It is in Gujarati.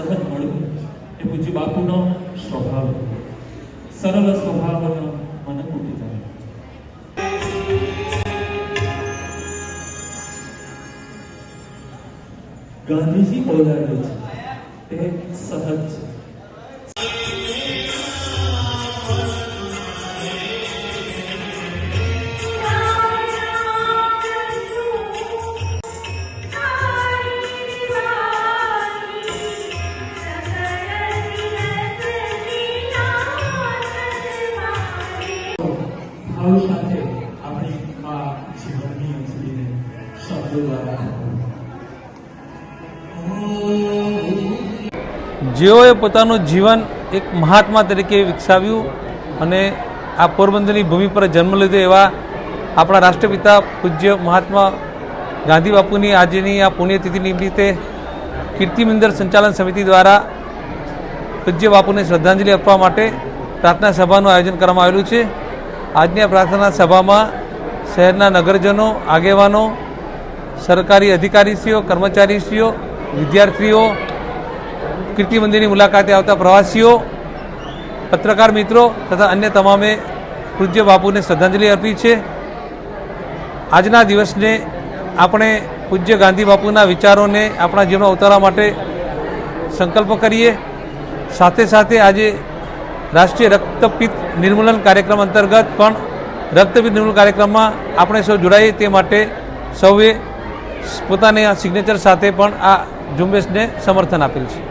સહજ મળ્યું. એ પૂજ્ય બાપુનો સ્વભાવ. સરળ સ્વભાવનો મને કુટિતા ગાંધીજી બોલાવે છે. તે સહજ છે. ભાવ સાથે આપણી મા જીવનની અંજલીને શબ્દો દ્વારા જેઓએ પોતાનું જીવન એક મહાત્મા તરીકે વિકસાવ્યું અને આ પોરબંદરની ભૂમિ પર જન્મ લીધો એવા આપણા રાષ્ટ્રપિતા પૂજ્ય મહાત્મા ગાંધી બાપુની આજની આ પુણ્યતિથિ નિમિત્તે કીર્તિમંદિર સંચાલન સમિતિ દ્વારા પૂજ્ય બાપુને શ્રદ્ધાંજલિ આપવા માટે પ્રાર્થના સભાનું આયોજન કરવામાં આવેલું છે. આજની પ્રાર્થના સભામાં શહેરના નગરજનો, આગેવાનો, સરકારી અધિકારીશ્રીઓ, કર્મચારીશ્રીઓ, વિદ્યાર્થીઓ, કીર્તિ મંદિરની મુલાકાતે આવતા પ્રવાસીઓ, પત્રકાર મિત્રો તથા અન્ય તમામે પૂજ્ય બાપુને શ્રદ્ધાંજલિ અર્પી છે. આજના દિવસને આપણે પૂજ્ય ગાંધી બાપુના વિચારોને આપણા જીવનમાં ઉતારવા માટે સંકલ્પ કરીએ. સાથે સાથે આજે રાષ્ટ્રીય રક્તપિત્ત નિર્મૂલન કાર્યક્રમ અંતર્ગત પણ રક્તપિત્ત નિર્મૂલન કાર્યક્રમમાં આપણે સૌ જોડાઈએ તે માટે સૌએ પોતાની સિગ્નેચર સાથે પણ આ ઝુંબેશને સમર્થન આપેલ છે.